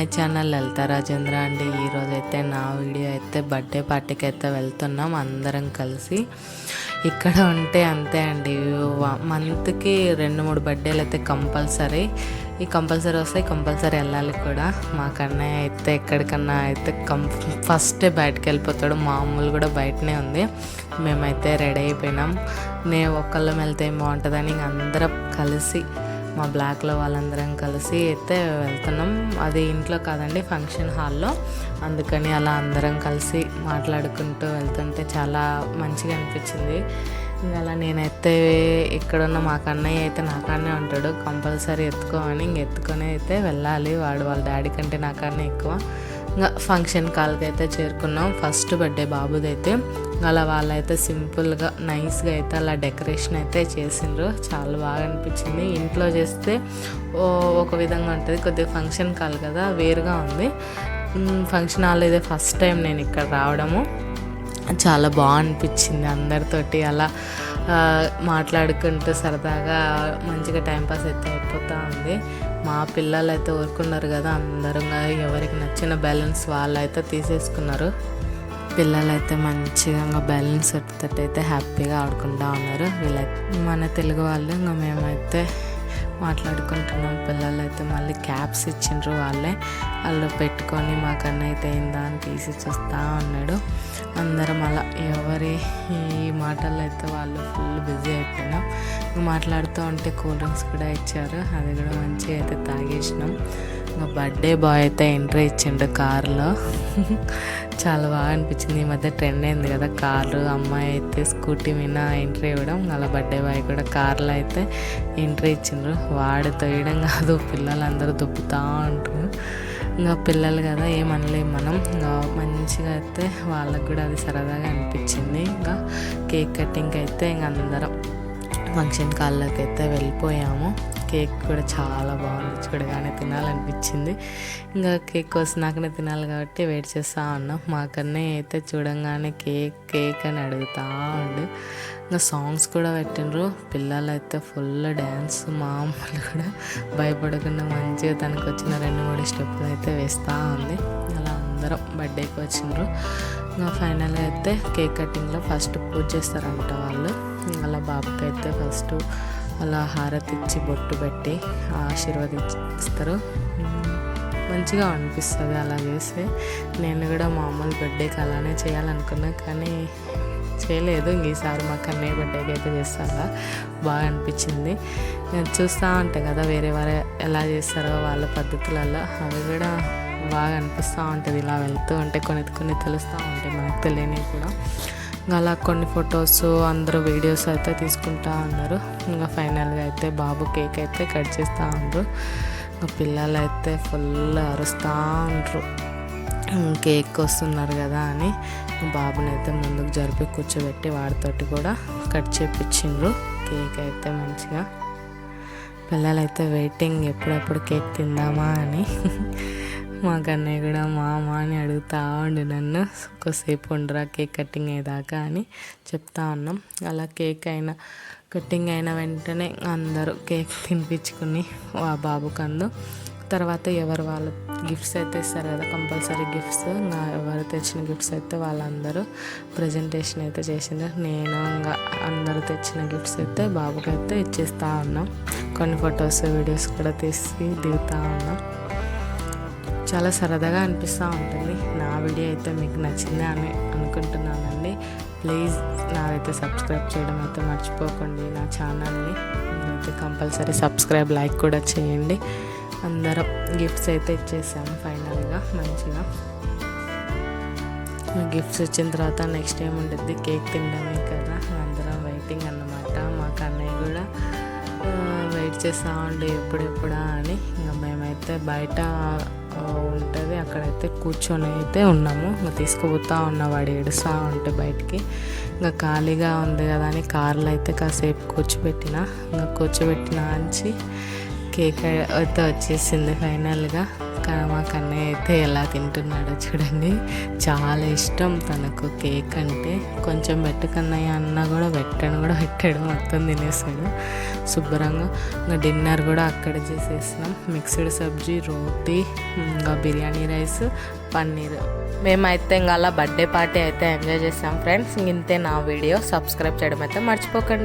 My channel లలిత రాజేంద్ర అండి. ఈరోజు అయితే నా వీడియో అయితే బర్త్డే పార్టీకి అయితే వెళ్తున్నాం. అందరం కలిసి ఇక్కడ ఉంటే అంతే అండి. మంత్కి రెండు మూడు బర్త్డేలు అయితే కంపల్సరీ. ఈ కంపల్సరీ వస్తాయి కంపల్సరీ వెళ్ళాలి కూడా. మా కన్నయ్య అయితే ఎక్కడికన్నా అయితే కం ఫస్టే బయటకు వెళ్ళిపోతాడు. మామూలు కూడా బయటనే ఉంది. మేమైతే రెడీ అయిపోయినాం. నేను ఒక్కళ్ళం వెళ్తే ఏం బాగుంటుందని అందరం కలిసి మా బ్లాక్లో వాళ్ళందరం కలిసి అయితే వెళ్తున్నాం. అది ఇంట్లో కాదండి ఫంక్షన్ హాల్లో. అందుకని అలా అందరం కలిసి మాట్లాడుకుంటూ వెళ్తుంటే చాలా మంచిగా అనిపించింది. ఇంకా అలా నేనైతే ఇక్కడున్న మా కన్నయ్య అయితే నా కాడనే ఉంటాడు. కంపల్సరీ ఎత్తుకోమని ఇంక ఎత్తుకొని అయితే వెళ్ళాలి. వాడు వాళ్ళ డాడీ కంటే నాకాడనే ఎక్కువ. ఇంకా ఫంక్షన్ కాల్కి అయితే చేరుకున్నాం. ఫస్ట్ బర్త్డే బాబుదైతే. అలా వాళ్ళైతే సింపుల్గా నైస్గా అయితే అలా డెకరేషన్ అయితే చేసిండ్రు. చాలా బాగా అనిపించింది. ఇంట్లో చేస్తే ఒక విధంగా ఉంటుంది. కొద్దిగా ఫంక్షన్ కాల్ కదా వేరుగా ఉంది. ఫంక్షన్ హాల్ ఇదే ఫస్ట్ టైం నేను ఇక్కడ రావడము. చాలా బాగా అనిపించింది అందరితోటి. అలా మాట్లాడుకుంటూ సరదాగా మంచిగా టైంపాస్ అయితే అయిపోతూ ఉంది. మా పిల్లలు అయితే ఊరుకున్నారు కదా అందరం ఎవరికి నచ్చిన బ్యాలెన్స్ వాళ్ళు అయితే తీసేసుకున్నారు. పిల్లలు అయితే మంచిగా బ్యాలెన్స్ తోటి అయితే హ్యాపీగా ఆడుకుంటూ ఉన్నారు. వీళ్ళైతే మన తెలుగు వాళ్ళు ఇంకా మేమైతే మాట్లాడుకుంటున్నాం. పిల్లలు అయితే మళ్ళీ క్యాప్స్ ఇచ్చిండ్రు వాళ్ళే. వాళ్ళు పెట్టుకొని మాకన్నైతే అయితే అయిందా అని తీసి చూస్తూ ఉన్నాడు. అందరం అలా ఎవరి ఈ మాటల్లో అయితే వాళ్ళు ఫుల్ బిజీ అయిపోయినాం. మాట్లాడుతూ ఉంటే కూల్ డ్రింక్స్ కూడా ఇచ్చారు. అది కూడా మంచిగా అయితే తాగేసినాం. ఇంకా బర్త్డే బాయ్ అయితే ఎంట్రీ ఇచ్చిండు కార్లో. చాలా బాగా అనిపించింది. ఈ మధ్య ట్రెండ్ అయింది కదా కారు అమ్మాయి అయితే స్కూటీ మీద ఎంట్రీ ఇవ్వడం. అలా బర్త్డే బాయ్ కూడా కార్లో అయితే ఎంట్రీ ఇచ్చిండ్రు. వాడు తొయ్యడం కాదు పిల్లలందరూ దుబ్బుతూ ఉంటారు ఇంకా పిల్లలు కదా ఏమనలేము మనం. ఇంకా మంచిగా అయితే వాళ్ళకు కూడా అది సరదాగా అనిపించింది. ఇంకా కేక్ కటింగ్ అయితే ఇంక అందరం ఫంక్షన్ కాళ్ళకి అయితే వెళ్ళిపోయాము. కేక్ కూడా చాలా బాగుంది. చూడగానే తినాలనిపించింది. ఇంకా కేక్ కోసం నాకనే తినాలి కాబట్టి వెయిట్ చేస్తూ ఉన్నాం. మాకన్నే అయితే చూడంగానే కేక్ కేక్ అని అడుగుతూ ఉండు. ఇంకా సాంగ్స్ కూడా పెట్టినరు పిల్లలు అయితే ఫుల్ డ్యాన్స్ మామూలు కూడా భయపడకుండా మంచిగా తనకు వచ్చిన రెండు మూడు స్టెప్పులు అయితే వేస్తూ ఉంది. అలా అందరం బర్త్డేకి వచ్చిండ్రు. ఇంకా ఫైనల్గా అయితే కేక్ కటింగ్లో ఫస్ట్ పూజ చేస్తారంట వాళ్ళు. అలా బాబుకి అయితే ఫస్ట్ అలా హారతి ఇచ్చి బొట్టు పెట్టి ఆశీర్వదిస్తారు. మంచిగా అనిపిస్తుంది అలా చేస్తే. నేను కూడా మామూలు బర్త్డేకి అలానే చేయాలనుకున్నా కానీ చేయలేదు. ఈసారి మా కన్నయ్య బర్త్డేకి అయితే చేస్తారా? బాగా అనిపించింది. చూస్తూ ఉంటాయి కదా వేరే వారు ఎలా చేస్తారో వాళ్ళ పద్ధతులలో అవి కూడా బాగా అనిపిస్తూ ఉంటుంది. ఇలా వెళ్తూ ఉంటే కొన్ని కొన్ని తెలుస్తూ ఉంటాయి. మనకు తెలియనివి కూడా. అలా కొన్ని ఫొటోస్ అందరూ వీడియోస్ అయితే తీసుకుంటా ఉన్నారు. ఇంకా ఫైనల్గా అయితే బాబు కేక్ అయితే కట్ చేస్తూ ఉన్నారు. ఇంకా పిల్లలు అయితే ఫుల్ అరుస్తూ ఉంటారు కేక్ వస్తున్నారు కదా అని బాబుని అయితే ముందుకు జరిపి కూర్చోబెట్టి వాడితోటి కూడా కట్ చేపించిండ్రు కేక్ అయితే మంచిగా. పిల్లలైతే వెయిటింగ్ ఎప్పుడెప్పుడు కేక్ తిందామా అని. మా కన్నయ్య కూడా మామ అని అడుగుతా ఉండి నన్ను. కొద్దిసేపు ఉండరా కేక్ కటింగ్ అయ్యేదాకా అని చెప్తా ఉన్నాం. అలా కేక్ అయిన కటింగ్ అయిన వెంటనే అందరూ కేక్ తినిపించుకుని ఆ బాబుకు అందు తర్వాత ఎవరు వాళ్ళ గిఫ్ట్స్ అయితే ఇస్తారు కదా కంపల్సరీ గిఫ్ట్స్. ఇంకా ఎవరు తెచ్చిన గిఫ్ట్స్ అయితే వాళ్ళందరూ ప్రజెంటేషన్ అయితే చేసింది నేను ఇంకా అందరూ తెచ్చిన గిఫ్ట్స్ అయితే బాబుకి అయితే ఇచ్చేస్తూ ఉన్నాం. కొన్ని ఫొటోస్ వీడియోస్ కూడా తీసి దిగుతూ ఉన్నాం. చాలా సరదాగా అనిపిస్తూ ఉంటుంది. నా వీడియో అయితే మీకు నచ్చిందా అని అనుకుంటున్నానండి. ప్లీజ్ నాదైతే సబ్స్క్రైబ్ చేయడం అయితే మర్చిపోకండి నా ఛానల్ని. అయితే కంపల్సరీ సబ్స్క్రైబ్ లైక్ కూడా చేయండి. అందరం గిఫ్ట్స్ అయితే ఇచ్చేసాము ఫైనల్గా మంచిగా. గిఫ్ట్స్ వచ్చిన తర్వాత నెక్స్ట్ ఏం ఉంటుంది కేక్ తినడమే కదా. అందరం వెయిటింగ్ అన్నమాట. మా కన్నయ్య కూడా వెయిట్ చేస్తూ ఉండే ఎప్పుడెప్పుడా అని. ఇంకా మేమైతే బయట ఉంటుంది. అక్కడైతే కూర్చొని అయితే ఉన్నాము. ఇంకా తీసుకుపోతా ఉన్న వాడు ఏడుస్తూ ఉంటే బయటికి. ఇంకా ఖాళీగా ఉంది కదా అని కార్లో అయితే కాసేపు కూర్చోబెట్టిన. ఇంకా కూర్చోబెట్టిన అంచి కేక్ అయితే వచ్చేసింది ఫైనల్గా. క- మా కన్నయ్య అయితే ఎలా తింటున్నాడో చూడండి. చాలా ఇష్టం తనకు కేక్ అంటే. కొంచెం పెట్టు కన్నయ్య అన్న కూడా పెట్టాను కూడా పెట్టాడు మొత్తం తినేసాడు శుభ్రంగా ఇంకా డిన్నర్ కూడా అక్కడ చేసేసినాం. మిక్స్డ్ సబ్జీ రోటీ ఇంకా బిర్యానీ రైస్ పన్నీర్. మేమైతే ఇంకా అలా బర్త్డే పార్టీ అయితే ఎంజాయ్ చేసాం ఫ్రెండ్స్. ఇంతే నా వీడియో. సబ్స్క్రైబ్ చేయడం అయితే మర్చిపోకండి.